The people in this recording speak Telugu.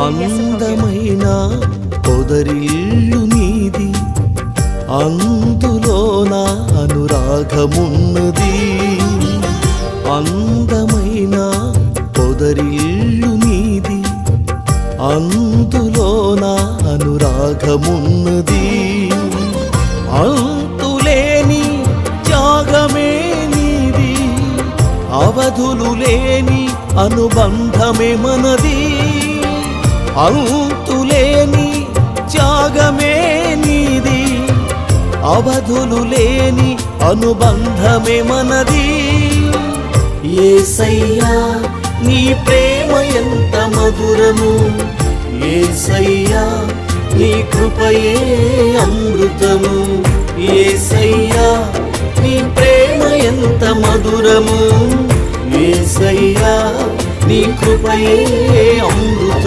అందమైన పొదరిల్లు నీది అందులోన అనురాగమున్నది. అందమైన పొదరిల్లు నీది అందులోన అనురాగమున్నది. అంతులేని త్యాగమే నీది అవధులు లేని అనుబంధమే మనది. అంతులేని త్యాగమే నీది అవధులు లేని అనుబంధమే మనది. ఏసయ్యా నీ ప్రేమ ఎంత మధురము. ఏసయ్యా నీ కృపయే అమృతము. ఏసయ్యా నీ ప్రేమ ఎంత మధురము. ఏసయ్యా నీ కృపయే అమృత